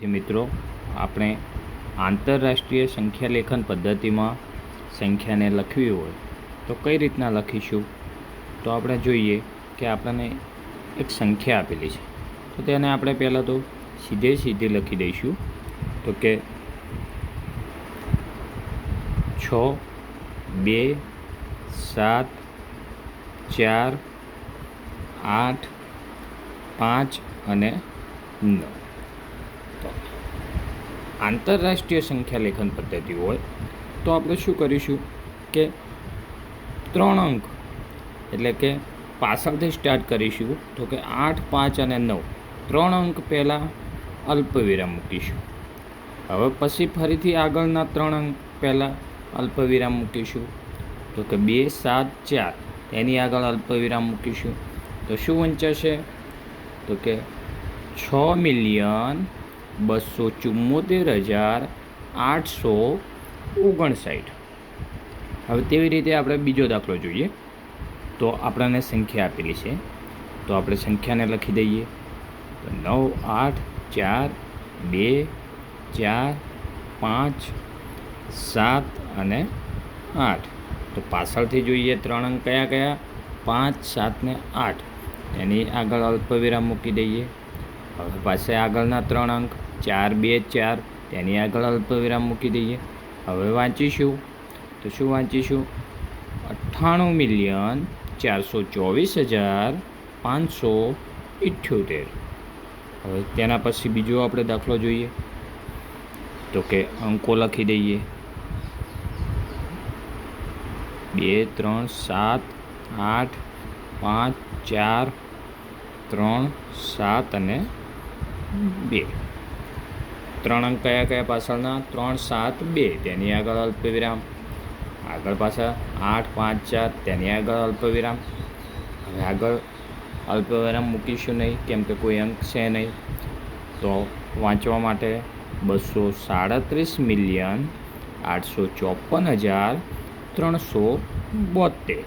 થી મિત્રો, આપણે આંતરરાષ્ટ્રીય સંખ્યા લેખન પદ્ધતિમાં સંખ્યાને લખવી હોય તો કઈ રીતના લખીશું? તો આપણે જોઈએ કે આપણને એક સંખ્યા આપેલી છે. તો તેને આપણે પહેલાં તો સીધે સીધી લખી દઈશું. તો કે છ, બે, સાત, ચાર, આઠ, પાંચ અને નવ. આંતરરાષ્ટ્રીય સંખ્યા લેખન પદ્ધતિ હોય, તો આપણે શું કરીશું કે ત્રણ અંક, એટલે કે પાછળથી સ્ટાર્ટ કરીશું, તો કે આઠ, પાંચ અને નવ. ત્રણ અંક પહેલાં અલ્પવિરામ મૂકીશું. હવે પછી ફરીથી આગળના ત્રણ અંક પહેલાં અલ્પવિરામ મૂકીશું. તો કે બે, સાત, ચાર. એની આગળ અલ્પવિરામ મૂકીશું. તો શું વંચાશે? તો કે છ મિલિયન બસો ચુમ્મોતેર હજાર આઠસો ઓગણસાઠ. હવે તેવી રીતે આપણે બીજો દાખલો જોઈએ. તો આપણને સંખ્યા આપેલી છે. તો આપણે સંખ્યાને લખી દઈએ. તો નવ, આઠ, ચાર, બે, ચાર, પાંચ, સાત અને આઠ. તો પાછળથી જોઈએ ત્રણ અંક કયા કયા? પાંચ, સાત ને આઠ. એની આગળ અલ્પવિરામ મૂકી દઈએ. હવે પાસે આગળના ત્રણ અંક. ચાર બે ચાર, તેની આગળ અલ્પવિરામ મૂકી દઈએ. હવે વાંચીશું. તો શું વાંચીશું? અઠ્ઠાણું મિલિયન ચારસો ચોવીસ હજાર પાંચસો ઇઠ્યોતેર. હવે તેના પછી બીજો આપણે દાખલો જોઈએ. તો કે અંકો લખી દઈએ. બે, ત્રણ, સાત, આઠ, પાંચ, ચાર, ત્રણ, સાત અને બે. ત્રણ અંક કયા કયા પાછળના? ત્રણ, સાત, બે. તેની આગળ અલ્પવિરામ. આગળ પાછા આઠ, પાંચ, ચાર. તેની આગળ અલ્પવિરામ. હવે આગળ અલ્પવિરામ મૂકીશું નહીં, કેમ કે કોઈ અંક છે નહીં. તો વાંચવા માટે બસો સાડત્રીસ મિલિયન આઠસો ચોપન હજાર ત્રણસો બોતેર